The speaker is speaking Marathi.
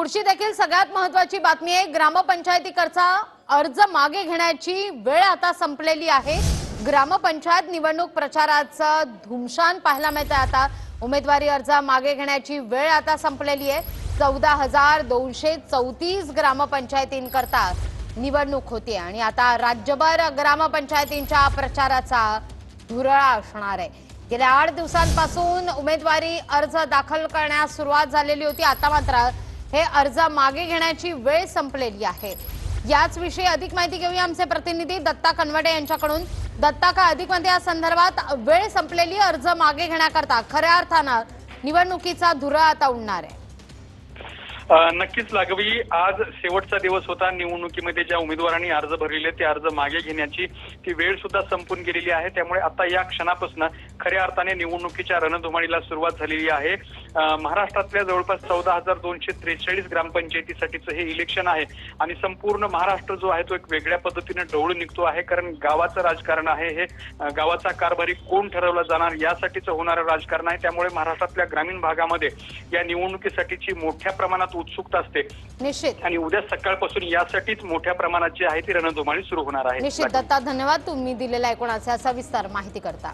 पुढची देखील सगळ्यात महत्वाची बातमी आहे. ग्रामपंचायतीकरचा अर्ज मागे घेण्याची वेळ आता संपलेली आहे. ग्रामपंचायत निवडणूक प्रचाराचं धुमशान पाहायला मिळतंय आता. उमेदवारी अर्ज मागे घेण्याची वेळ आता संपलेली आहे. चौदा हजार दोनशे चौतीस ग्रामपंचायतींकरता निवडणूक होती आणि आता राज्यभर ग्रामपंचायतींच्या प्रचाराचा धुरळा असणार आहे. गेल्या आठ दिवसांपासून उमेदवारी अर्ज दाखल करण्यास सुरुवात झालेली होती. आता मात्र हे अर्ज मागे घेण्याची वेळ संपलेली आहे. याच विषयी अधिक माहिती घेऊया आमचे प्रतिनिधी दत्ता कनवडे यांच्याकडून. दत्ता का अधिक माहिती या संदर्भात? वेळ संपलेली अर्ज मागे घेण्याकरता. खऱ्या अर्थानं निवडणुकीचा धुरा आता उडणार आहे. नक्कीच लागवी. आज शेवटचा दिवस होता निवडणुकीमध्ये ज्या उमेदवारांनी अर्ज भरलेले ते अर्ज मागे घेण्याची ती वेळ सुद्धा संपून गेलेली आहे. त्यामुळे आता या क्षणापासून खऱ्या अर्थाने निवडणुकीच्या रणधुमाळीला सुरुवात झालेली आहे. महाराष्ट्रातल्या जवळपास चौदा हजार दोनशे त्रेचाळीस ग्रामपंचायतीसाठीचं हे इलेक्शन आहे आणि संपूर्ण महाराष्ट्र जो आहे तो एक वेगळ्या पद्धतीने ढवळून निघतो आहे. कारण गावाचं राजकारण आहे हे. गावाचा कारभारी कोण ठरवला जाणार यासाठीचं होणारं राजकारण आहे. त्यामुळे महाराष्ट्रातल्या ग्रामीण भागामध्ये या निवडणुकीसाठीची मोठ्या प्रमाणात उत्सुकता असते. निश्चित. आणि उद्या सकाळपासून यासाठीच मोठ्या प्रमाणात जी आहे ती रणधुमाळी सुरू होणार आहे. निश्चित. दत्ता धन्यवाद. तुम्ही दिलेल्या एकूणाच्या सविस्तर माहिती करता.